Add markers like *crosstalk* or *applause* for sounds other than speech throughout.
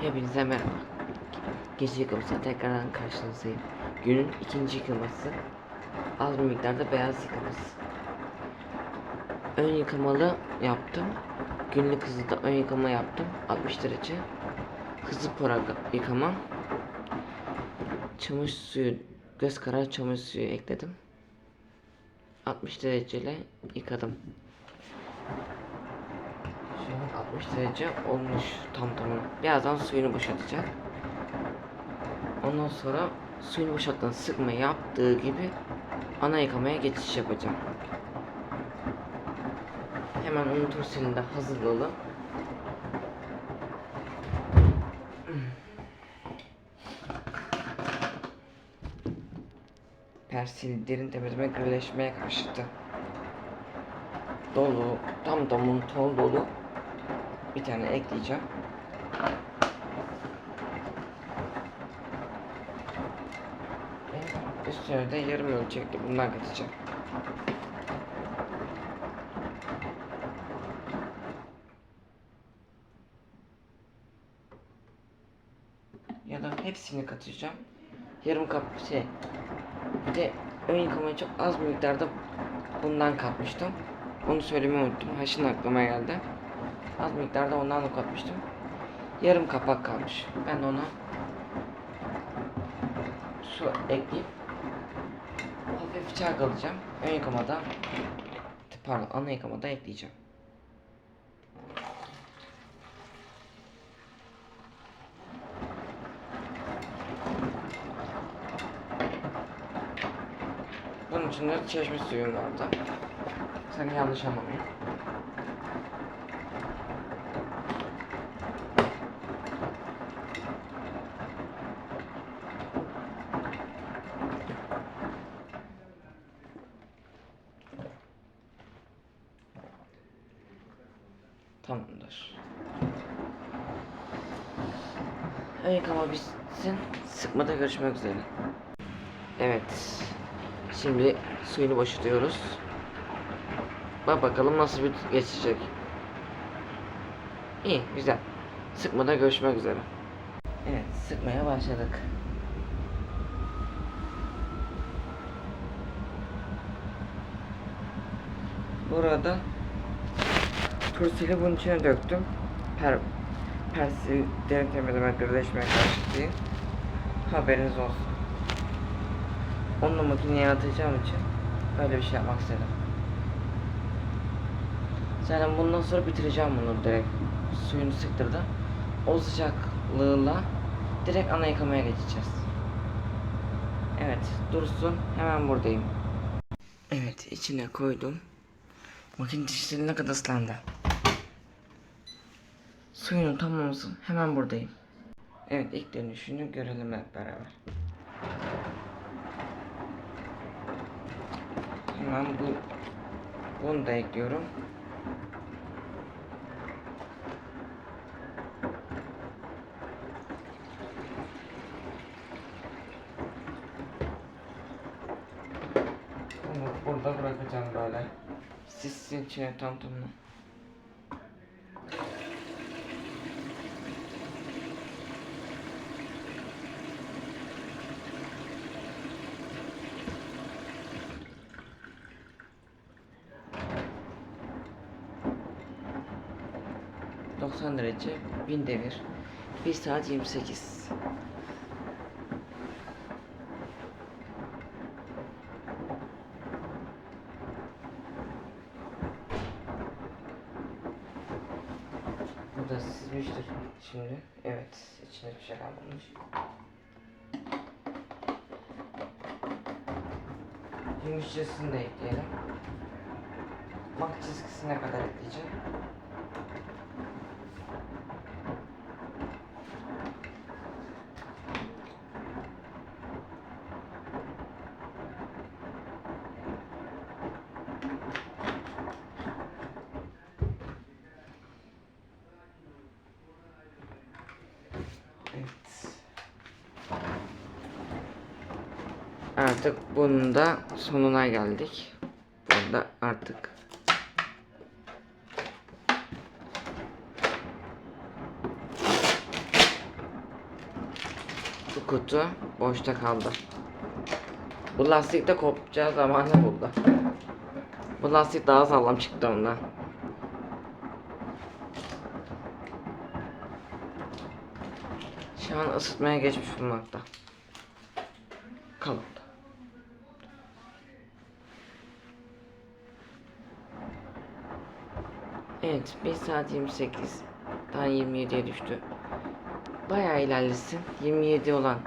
Hepinize merhaba. Gece yıkamasına tekrardan karşınızdayım. Günün ikinci yıkaması. Az bir miktarda beyaz yıkaması. Ön yıkamalı yaptım. Günlük hızlı da ön yıkama yaptım. 60 derece. Hızlı para yıkama. Çamaşır suyu, göz kararı çamaşır suyu ekledim. 60 dereceyle yıkadım. Şu an 60 derece olmuş tam tamam. Birazdan suyunu boşaltacak. Ondan sonra suyunu boşalttan sıkma yaptığı gibi ana yıkamaya geçiş yapacağım. Hemen onun turşusunu da hazırlayalım. Persil derin temizleme gürleşmeye karşıtı. Dolu, tam tamın ton dolu bir tane ekleyeceğim. Üstüne de yarım ölçekli bundan katacağım. Ya da hepsini katacağım. Yarım kap şey. Bir de ön yıkamaya çok az miktarda bundan katmıştım. Onu söylemeyi unuttum. Ha aklıma geldi. Az miktarda ondan da katmıştım. Yarım kapak kalmış. Ben ona su ekleyip hafif çalkalayacağım. Ön yıkamada pardon ana yıkamada ekleyeceğim. Bunun için de çeşme suyum vardı. Sen yanlış anlamayın. Ön yıkama bitsin. Sıkmada görüşmek üzere. Evet. Şimdi suyunu boşaltıyoruz. Bak bakalım nasıl bir geçecek. İyi, güzel. Sıkmada görüşmek üzere. Evet, sıkmaya başladık. Burada tursili bunun içine döktüm. Per persil derin temizleme gürleşmeye karşı değil. Haberiniz olsun. Onu makineye atacağım için böyle bir şey yapmak istedim. Zaten bundan sonra bitireceğim bunu direkt. Suyunu sıktırdı. O sıcaklığıyla direkt ana yıkamaya geçeceğiz. Evet dursun hemen buradayım. Evet içine koydum. Makine dişleri ne kadar ıslandı. Suyunun tamamısın hemen buradayım. Evet ilk dönüşünü görelim hep beraber. Hemen bu bunu da ekliyorum. Bunu burada bırakacağım böyle. Sissin içine tam tamına. ...90 derece, 1000 devir, 1 saat 28. Bu da şimdi. Evet, içinde bir şey kalmamış. Yumuşacısını da ekleyelim. Mak çizgisine kadar ekleyeceğim. Evet. Artık bunun da sonuna geldik. Burada artık Bu kutu boşta kaldı. Bu lastik de kopacağı zamanı buldu. Bu lastik daha sağlam çıktı ondan. Şu an ısıtmaya geçmiş bulunmakta. Kalın. Evet 1 saat 28 tane 27'ye düştü. Bayağı ilerlesin. 27 olan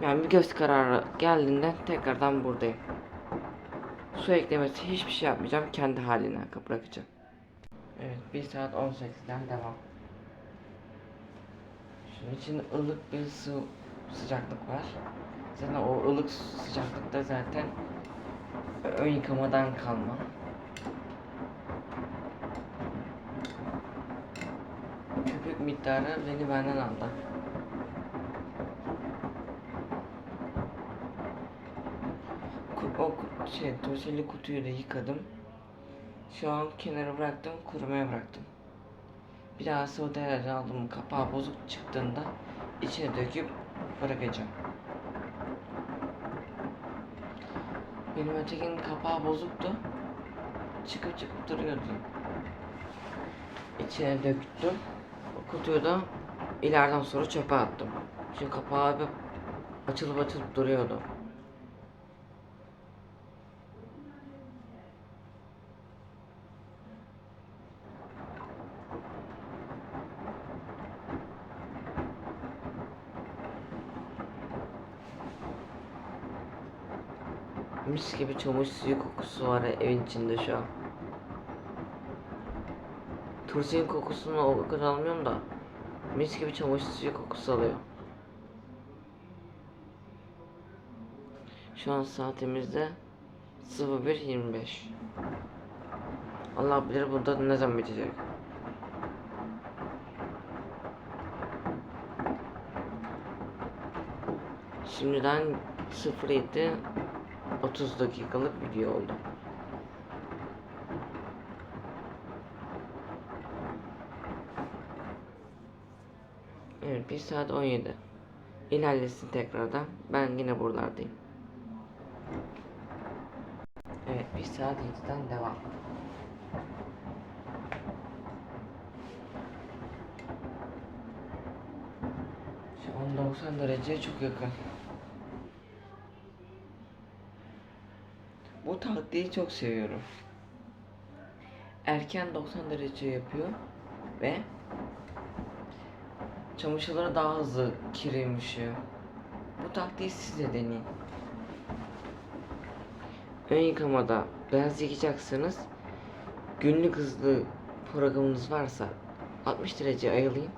yani bir göz kararı geldiğinde tekrardan buradayım. Su eklemesi hiçbir şey yapmayacağım. Kendi haline bırakacağım. Evet 1 saat 18'den devam. Şunun için ılık bir su sıcaklık var. Zaten o ılık sıcaklıkta zaten ön yıkamadan kalma. Köpük miktarı beni benden aldı. O şey torsilli kutuyu da yıkadım. Şu an kenara bıraktım, kurumaya bıraktım. Bir daha soda herhalde aldım. Kapağı bozuk çıktığında içine döküp bırakacağım. Benim ötekinin kapağı bozuktu. Çıkıp çıkıp duruyordu. İçine döktüm. O kutuyu da ileriden sonra çöpe attım. Çünkü kapağı hep açılıp açılıp duruyordu. Mis gibi çamaşır suyu kokusu var evin içinde şu an. Turşinin kokusunu o kadar almıyorum da mis gibi çamaşır suyu kokusu alıyor. Şu an saatimizde 01.25 Allah bilir burada ne zaman bitecek. Şimdiden 07 30 dakikalık video oldu. Evet 1 saat 17. İlerlesin tekrardan. Ben yine buralardayım. Evet 1 saat 7'den devam. Şu an 90 dereceye çok yakın. Bu taktiği çok seviyorum. Erken 90 derece yapıyor ve çamaşırları daha hızlı kire yumuşuyor. Bu taktiği siz de deneyin. Ön yıkamada beyaz yıkayacaksınız. Günlük hızlı programınız varsa 60 derece ayarlayın.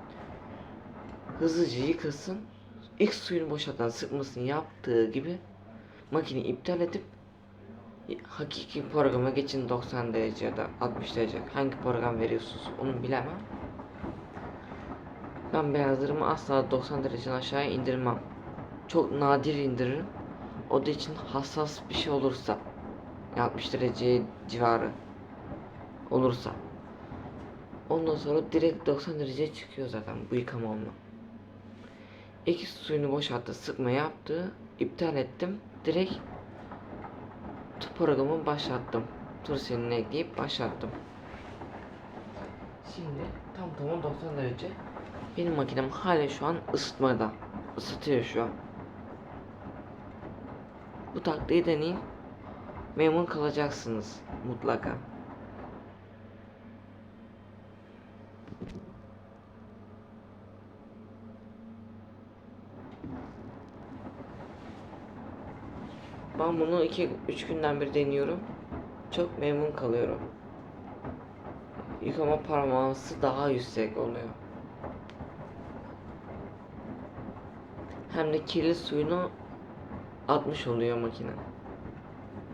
Hızlıca yıkasın. İlk suyunu boşaltan sıkmasını yaptığı gibi makine iptal edip hakiki programa geçin 90 derece ya da 60 derece hangi program veriyorsunuz onu bilemem. Ben beyazlarımı asla 90 dereceden aşağıya indirmem. Çok nadir indiririm. O da için hassas bir şey olursa 60 derece civarı olursa ondan sonra direkt 90 dereceye çıkıyor zaten bu yıkama olma. İki suyunu boşalttı sıkma yaptı iptal ettim direkt programı başlattım. Turselini ekleyip başlattım. Şimdi tam tamam 90 derece. Benim makinem hala şu an ısıtmada. Isıtıyor şu an. Bu taktiği deneyin. Memnun kalacaksınız mutlaka. Ben bunu 2-3 günden beri deniyorum. Çok memnun kalıyorum. Yıkama parmağısı daha yüksek oluyor. Hem de kirli suyunu atmış oluyor makine.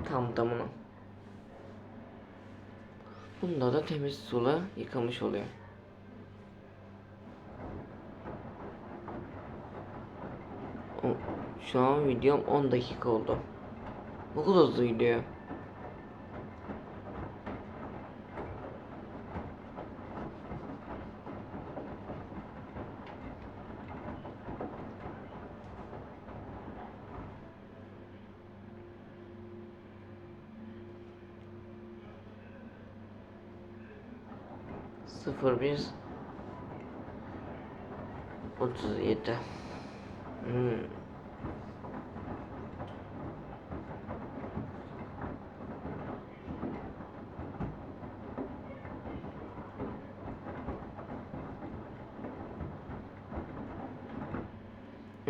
Tam tamına. Bunda da temiz suyla yıkamış oluyor. Şu an videom 10 dakika oldu. Bu kadar hızlı gidiyor.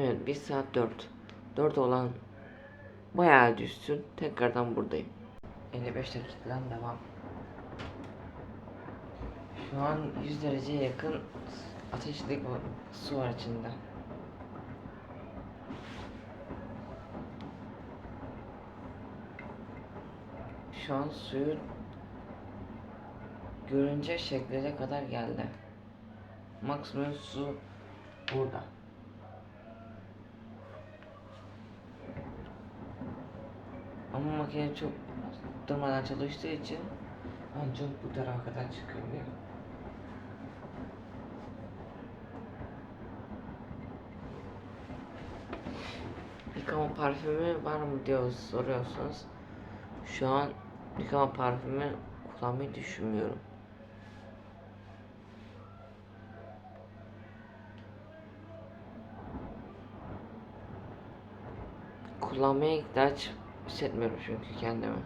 Evet 1 saat 4 4 olan bayağı düşsün tekrardan buradayım 55 dakikadan devam şu an 100 dereceye yakın ateşli su var içinde. Şu an suyu görünce şekline kadar geldi. Maksimum su burada. Ama makine çok durmadan çalıştığı için ancak bu tarafa kadar çıkıyor. Yıkama parfümü var mı diye soruyorsanız şu an yıkama parfümü kullanmayı düşünmüyorum. Kullanmaya ihtiyaç hissetmiyorum çünkü kendimi.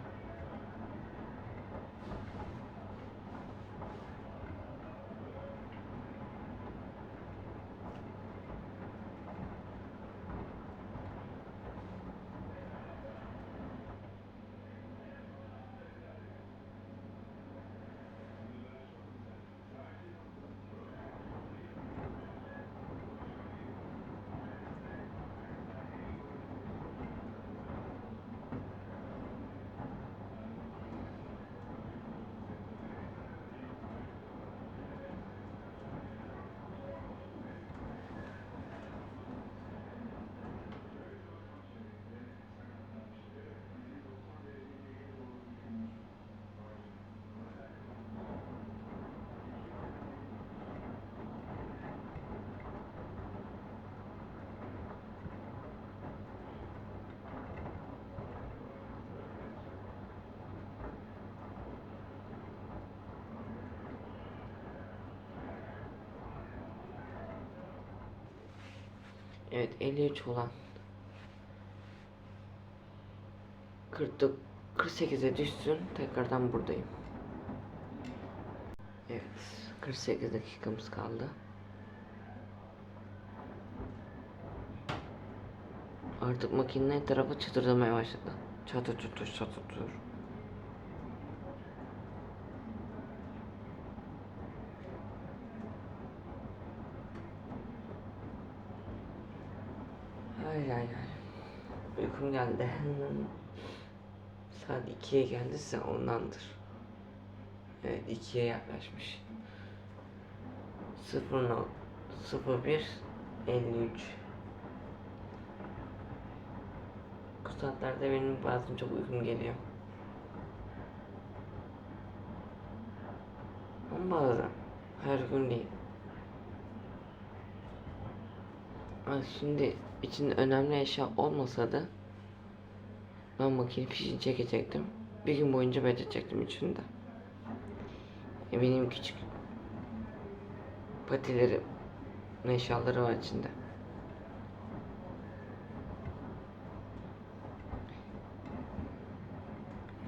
Evet 53 olan 40 48'e düşsün tekrardan buradayım. Evet 48 dakikamız kaldı. Artık makine tarafı çıtırdamaya başladı. Çatır çatır çatır çatır. Uykum geldi. Saat 2'ye geldiyse ondandır. Evet 2'ye yaklaşmış. 0 no 01 53 Bu saatlerde benim bazen çok uykum geliyor. Ama bazen her gün değil. Şimdi içinde önemli eşya olmasa da ben makine fişini çekecektim. Bir gün boyunca bekleyecektim içinde. E, benim küçük patileri eşyaları var içinde.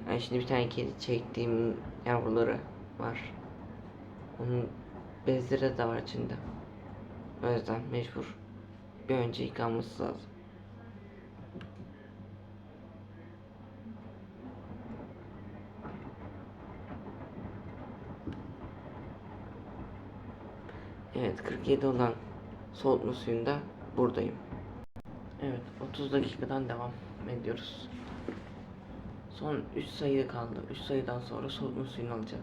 Yani şimdi bir tane kedi çektiğim yavruları var. Onun bezleri de var içinde. O yüzden mecbur bir önce yıkanması lazım. Evet 47 olan soğutma suyunda buradayım. Evet 30 dakikadan devam ediyoruz. Son 3 sayı kaldı. 3 sayıdan sonra soğutma suyunu alacak.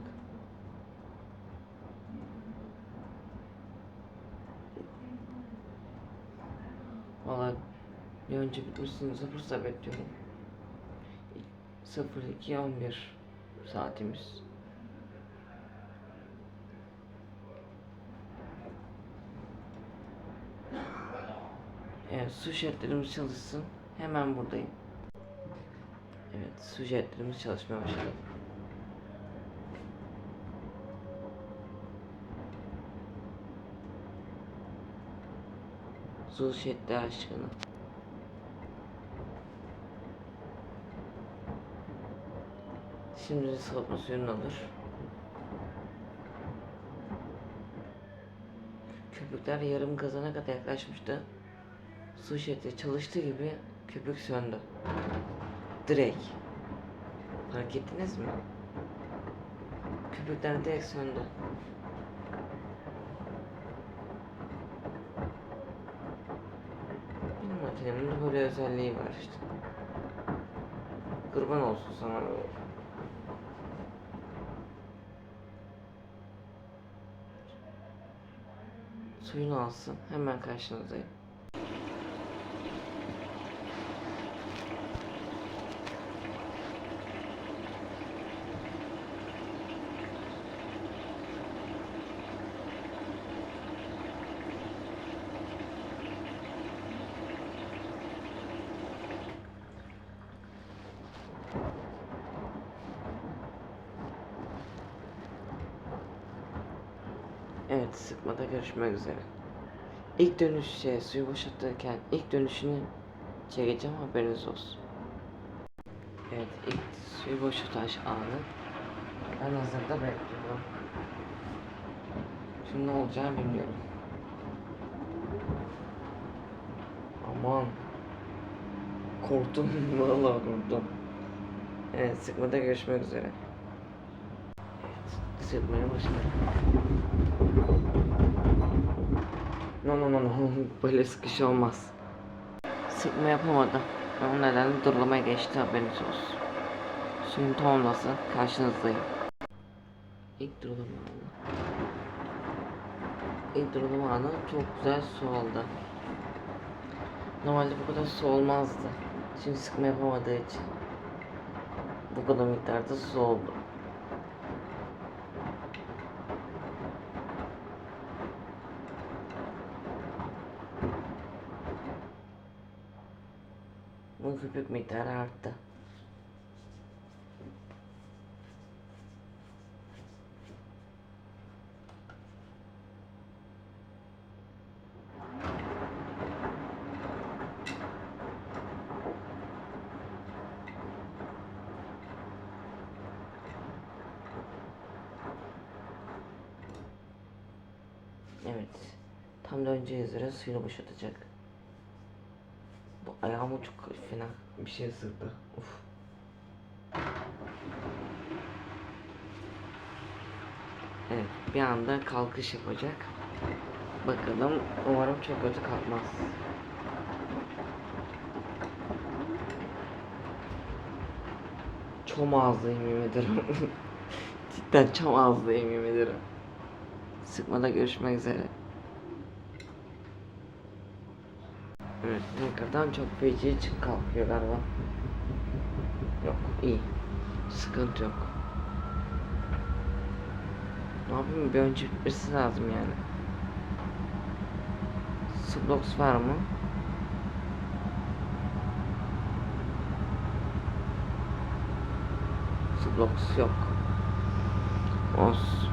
Valla bir önce bitmesini sıfır bekliyorum. 02.11 saatimiz. Evet, sujetlerimiz çalışsın. Hemen buradayım. Evet, sujetlerimiz çalışmaya başladı. Sujetler aşkına. Şimdi sapma suyunu alır. Köpükler yarım kazana kadar yaklaşmıştı. Su şetti çalıştı gibi köpük söndü. Direkt. Fark ettiniz mi? Köpükler direkt söndü. Benim makinemin böyle özelliği var işte. Kurban olsun sana böyle. Suyunu alsın. Hemen karşınızdayım. Evet, sıkmada görüşmek üzere. İlk dönüş şey, suyu boşaltırken ilk dönüşünü çekeceğim haberiniz olsun. Evet, ilk suyu boşaltış anı. Ben hazırda bekliyorum. Şimdi ne olacağını bilmiyorum. Aman. Korktum, *laughs* vallahi korktum. Evet, sıkmada görüşmek üzere. Evet, sıkmaya başladım. No no no no *laughs* böyle sıkış olmaz. Sıkma yapamadım. O nedenle durulamaya geçti haberiniz olsun. Suyun tamamlasın karşınızdayım. İlk durulama anı. İlk durulama anı çok güzel su oldu. Normalde bu kadar su olmazdı. Şimdi sıkma yapamadığı için. Bu kadar miktarda su oldu. Köpük miktarı arttı. Evet. Tam döneceği üzere suyunu boşaltacak. Ayağımı çok fena bir şey ısırdı. Uf. Evet, bir anda kalkış yapacak. Bakalım, umarım çok kötü kalkmaz. Çom ağzıyım yemin ederim. *laughs* Cidden çom ağzıyım yemin ederim. Sıkmada görüşmek üzere. Tekrardan çok feci çık kalkıyor galiba. Yok, iyi. Sıkıntı yok. Ne yapayım bir önce bitmesi lazım yani. Sublox var mı? Sublox yok. Os.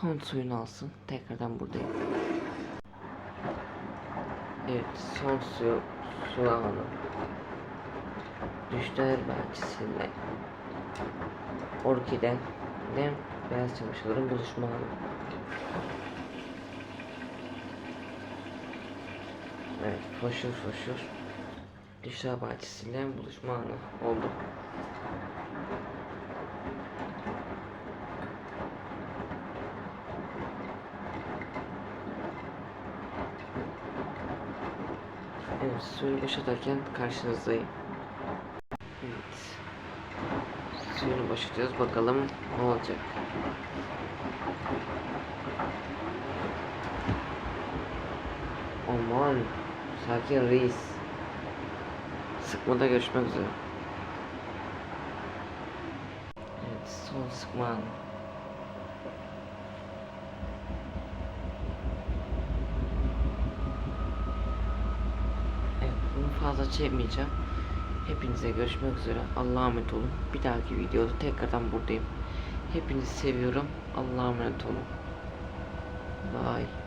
Son suyunu alsın. Tekrardan buradayım. Evet, son suyu su alalım. Düşler bahçesinde. Orkide ve beyaz çamaşırların buluşma anı. Evet, foşur foşur. Düşler bahçesiyle buluşma anı oldu. suyunu boşaltarken karşınızdayım. Evet. Suyunu boşaltıyoruz. Bakalım ne olacak. Aman. Sakin reis. Sıkmada görüşmek üzere. Evet. Son sıkma anı. Çekmeyeceğim. Hepinize görüşmek üzere. Allah'a emanet olun. Bir dahaki videoda tekrardan buradayım. Hepinizi seviyorum. Allah'a emanet olun. Bye.